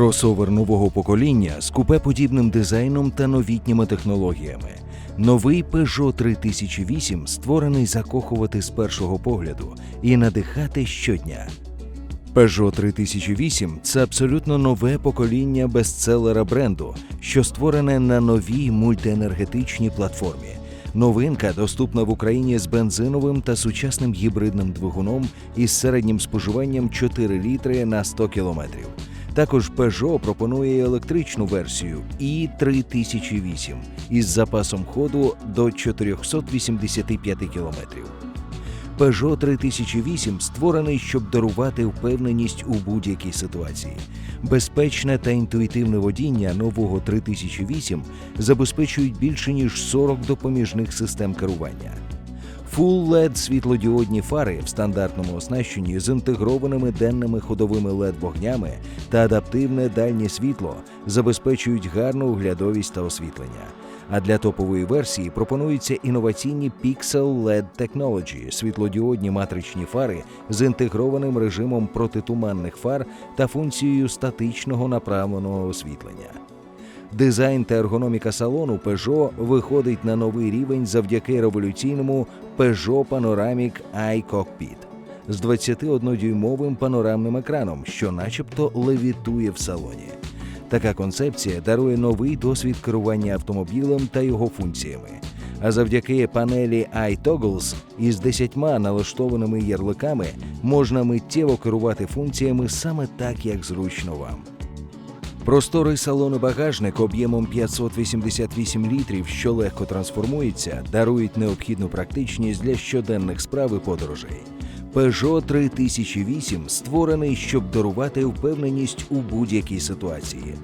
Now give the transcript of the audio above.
Кросовер нового покоління з купеподібним дизайном та новітніми технологіями. Новий Peugeot 3008 створений закохувати з першого погляду і надихати щодня. Peugeot 3008 – це абсолютно нове покоління бестселера бренду, що створене на новій мультиенергетичній платформі. Новинка доступна в Україні з бензиновим та сучасним гібридним двигуном із середнім споживанням 4 літри на 100 кілометрів. Також Peugeot пропонує електричну версію i3008 із запасом ходу до 485 кілометрів. Peugeot 3008 створений, щоб дарувати впевненість у будь-якій ситуації. Безпечне та інтуїтивне водіння нового 3008 забезпечують більше ніж 40 допоміжних систем керування. Full LED світлодіодні фари в стандартному оснащенні з інтегрованими денними ходовими led вогнями та адаптивне дальнє світло забезпечують гарну оглядовість та освітлення. А для топової версії пропонуються інноваційні Pixel LED Technology – світлодіодні матричні фари з інтегрованим режимом протитуманних фар та функцією статичного направленого освітлення. Дизайн та ергономіка салону Peugeot виходить на новий рівень завдяки революційному Peugeot Panoramic iCockpit з 21-дюймовим панорамним екраном, що начебто левітує в салоні. Така концепція дарує новий досвід керування автомобілем та його функціями. А завдяки панелі iToggles із 10 налаштованими ярликами можна миттєво керувати функціями саме так, як зручно вам. Просторий салон-багажник об'ємом 588 літрів, що легко трансформується, дарують необхідну практичність для щоденних справ і подорожей. Peugeot 3008 створений, щоб дарувати впевненість у будь-якій ситуації.